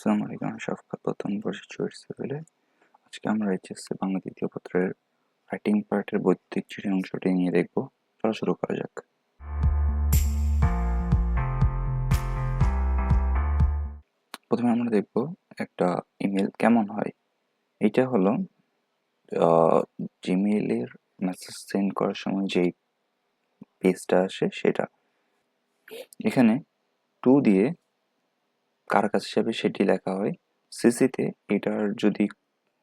আসসালামু আলাইকুম আমি শফকাত প্রথম বর্ষে চুয়েট সিভিলে। আজকে আমরা এইচএসসি বাংলা দ্বিতীয় পত্রের রাইটিং পার্টের বৈদ্যুতিক চিঠি অংশটি নিয়ে দেখব। চলো শুরু করা যাক। প্রথমে আমরা দেখব একটা ইমেল কেমন হয়। এটা হলো জিমেইলের মেসেজ সেন্ড করার সময় যেই পেজটা আসে সেটা। এখানে টু দিয়ে কার কাছে যাবে সেটি লেখা হয়। সিসিতে এটার যদি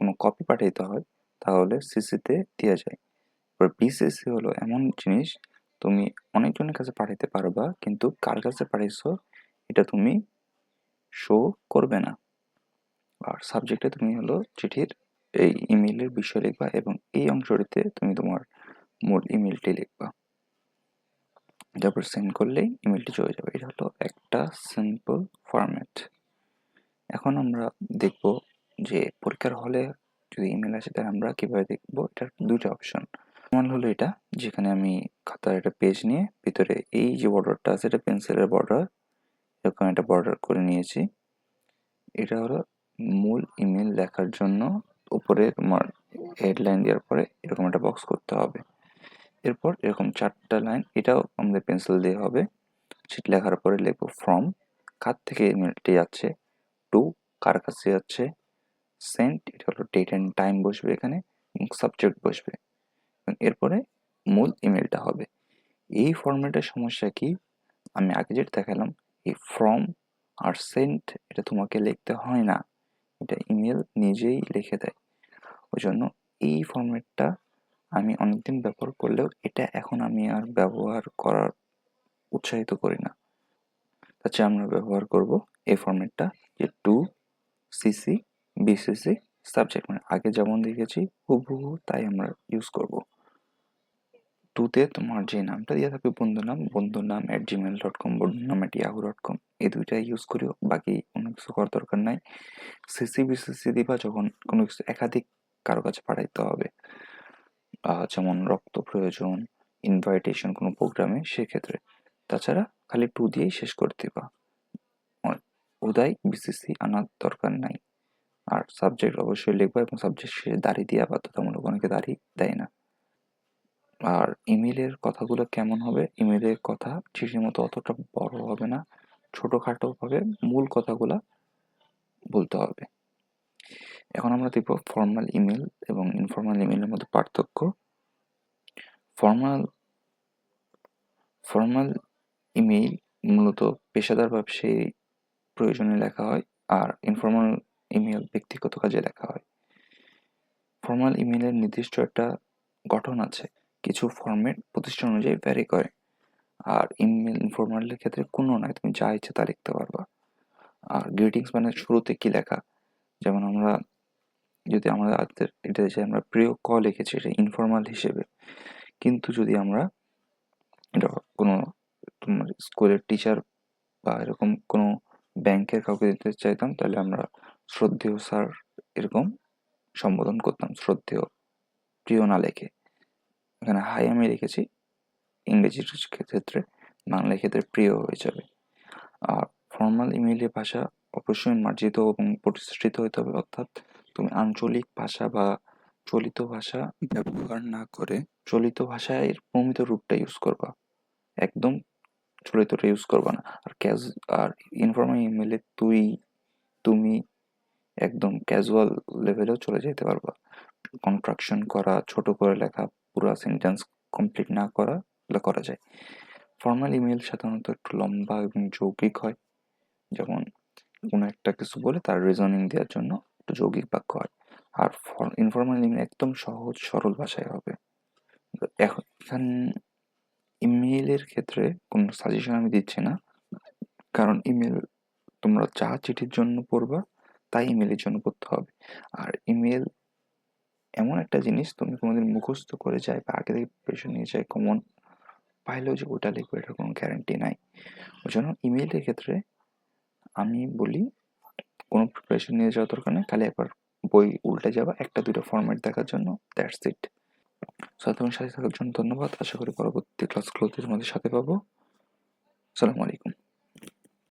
কোনো কপি পাঠাইতে হয়, তাহলে সিসিতে দেওয়া যায়। এবার বিসিসি হলো এমন জিনিস, তুমি অনেকজনের কাছে পাঠাইতে পারবা, কিন্তু কার কাছে পাঠাইছো, এটা তুমি শো করবে না। আর সাবজেক্টে তুমি হলো চিঠির এই ইমেইলের বিষয় লিখবা এবং এই অংশটিতে তুমি তোমার মূল ইমেলটি লিখবা। তারপর সেন্ড করলেই ইমেলটি চলে যাবে। এটা হলো একটা সিম্পল ফরম্যাট এখন আমরা দেখব যে পরীক্ষার হলে যদি ইমেল আসে তাহলে আমরা কীভাবে দেখব? এটার দুটো অপশন আমার হলো এটা, যেখানে আমি খাতার একটা পেজ নিয়ে ভিতরে এই যে বর্ডারটা আছে, এটা পেন্সিলের বর্ডার এরকম একটা বর্ডার করে নিয়েছি। এটা হলো মূল ইমেল লেখার জন্য উপরে তোমার হেডলাইন দেওয়ার পরে এরকম একটা বক্স করতে হবে। এরপর এরকম চারটা লাইন, এটাও আমাদের পেন্সিল দিয়ে হবে। সেটা লেখার পরে লিখব ফ্রম কার থেকে ইমেলটি যাচ্ছে টু কার কাছে যাচ্ছে সেন্ট এটা হলো ডেট অ্যান্ড টাইম বসবে এখানে সাবজেক্ট বসবে। এরপরে মূল ইমেলটা হবে। এই ফরম্যাটের সমস্যা কি? আমি আগে যেটা দেখালাম, এই ফ্রম আর সেন্ট এটা তোমাকে লিখতে হয় না। এটা ইমেল নিজেই লিখে দেয়। ওই জন্য এই ফরম্যাটটা আমি অনেকদিন ব্যবহার করলেও এটা এখন আমি আর ব্যবহার করার উৎসাহিত করি না। তাছাড়া আমরা ব্যবহার করব এই ফরম্যাটটা যে টু সিসি বিসিসি সাবজেক্ট মানে আগে যেমন দেখেছি হুবহু তাই আমরা ইউজ করব। টুতে তোমার যে নামটা দিয়ে থাকবে বন্ধু নাম, বন্ধুর নাম অ্যাট জিমেল ডট কম বন্ধুর নাম অ্যাট ইয়াহু ডট কম এই দুইটাই ইউজ করিও, বাকি কোনো কিছু করার দরকার নাই। সিসি বিসিসি দিবা, যখন কোনো কিছু একাধিক কারও কাছে পাঠাইতে হবে। যেমন রক্ত প্রয়োজন ইনভাইটেশন কোনো প্রোগ্রামে সেক্ষেত্রে। তাছাড়া খালি টু দিয়েই শেষ করে দিবা। উদয় বিসিসি আনার দরকার নাই। আর সাবজেক্ট অবশ্যই লিখব এবং সাবজেক্ট শেষে দাড়ি দিয়ে বাধ্যতামূলক অনেকে দাড়ি দেয় না। আর ইমেলের কথাগুলো কেমন হবে? ইমেলের কথা চিঠির মতো অতটা বড় হবে না। ছোটোখাটোভাবে মূল কথাগুলো বলতে হবে। এখন আমরা দেখব ফর্মাল ইমেল এবং ইনফর্মাল ইমেলের মধ্যে পার্থক্য। ফর্মাল ফর্মাল ইমেইল মূলত পেশাদার ব্যবসায়ী প্রয়োজনে লেখা হয় আর ইনফর্মাল ইমেল ব্যক্তিগত কাজে লেখা হয়। ফর্মাল ইমেলের নির্দিষ্ট একটা গঠন আছে, কিছু ফর্মেট প্রতিষ্ঠান অনুযায়ী ভ্যারি করে। আর ইমেল ইনফর্মালের ক্ষেত্রে কোনো নয়, তুমি যা ইচ্ছে তা লিখতে পারবা। আর গ্রিটিংস মানে শুরুতে কি লেখা? যেমন আমরা যদি আমাদের এটা যে আমরা প্রিয় ক লিখেছি, এটা ইনফর্মাল হিসেবে। কিন্তু যদি আমরা এটা কোনো তোমার স্কুলের টিচার বা এরকম কোনো ব্যাংকের কাউকে দিতে চাইতাম, তাহলে আমরা শ্রদ্ধেয় স্যার এরকম সম্বোধন করতাম, শ্রদ্ধেয় প্রিয় না লেখে। এখানে হাই আমি লিখেছি ইংরেজির ক্ষেত্রে বাংলার ক্ষেত্রে প্রিয় হয়ে যাবে। আর ফর্মাল ইমেইলের ভাষা অবশ্যই মার্জিত এবং প্রতিষ্ঠিত হতে হবে, অর্থাৎ তুমি আঞ্চলিক ভাষা বা চলিত ভাষা ব্যবহার না করে চলিত ভাষায় প্রমিত রূপটা ইউজ করবা। একদম চলিতটা ইউজ করবা না। আর ক্যাজ আর ইনফর্মাল ইমেলে তুই, তুমি একদম ক্যাজুয়াল লেভেলেও চলে যেতে পারবা। কন্ট্রাকশন করা, ছোট করে লেখা, পুরো সেন্টেন্স কমপ্লিট না করা এগুলো করা যায়। ফর্মাল ইমেল সাধারণত একটু লম্বা এবং যৌগিক হয়। যেমন কোনো একটা কিছু বলে তার রিজনিং দেওয়ার জন্য একটু যৌগিক বাক্য হয়। আর ইনফর্মাল ইমেল একদম সহজ, সরল ভাষায় হবে। এখন ইমেইলের ক্ষেত্রে কোনো সাজেশন আমি দিচ্ছি না। কারণ ইমেল তোমরা যা চিঠির জন্য পড়বা, তাই ইমেলের জন্য পড়তে হবে। আর ইমেল এমন একটা জিনিস তুমি কোনোদিন মুখস্থ করে যায় বা আগে থেকে প্রিপারেশন নিয়ে যায় কমন পাইলেও যে ওটা লিখবে, এটার কোনো গ্যারান্টি নাই। ওই জন্য ইমেলের ক্ষেত্রে আমি বলি কোনো প্রিপারেশন নিয়ে যাওয়ার দরকার নেই। খালি একবার বই উল্টে যাবা, একটা দুটো ফর্ম্যাট দেখার জন্য দ্যাটস ইট সো সাথে থাকার জন্য ধন্যবাদ। আশা করি পরবর্তী ক্লাসগুলোতে তোমাদের সাথে পাবো। আসসালামু আলাইকুম।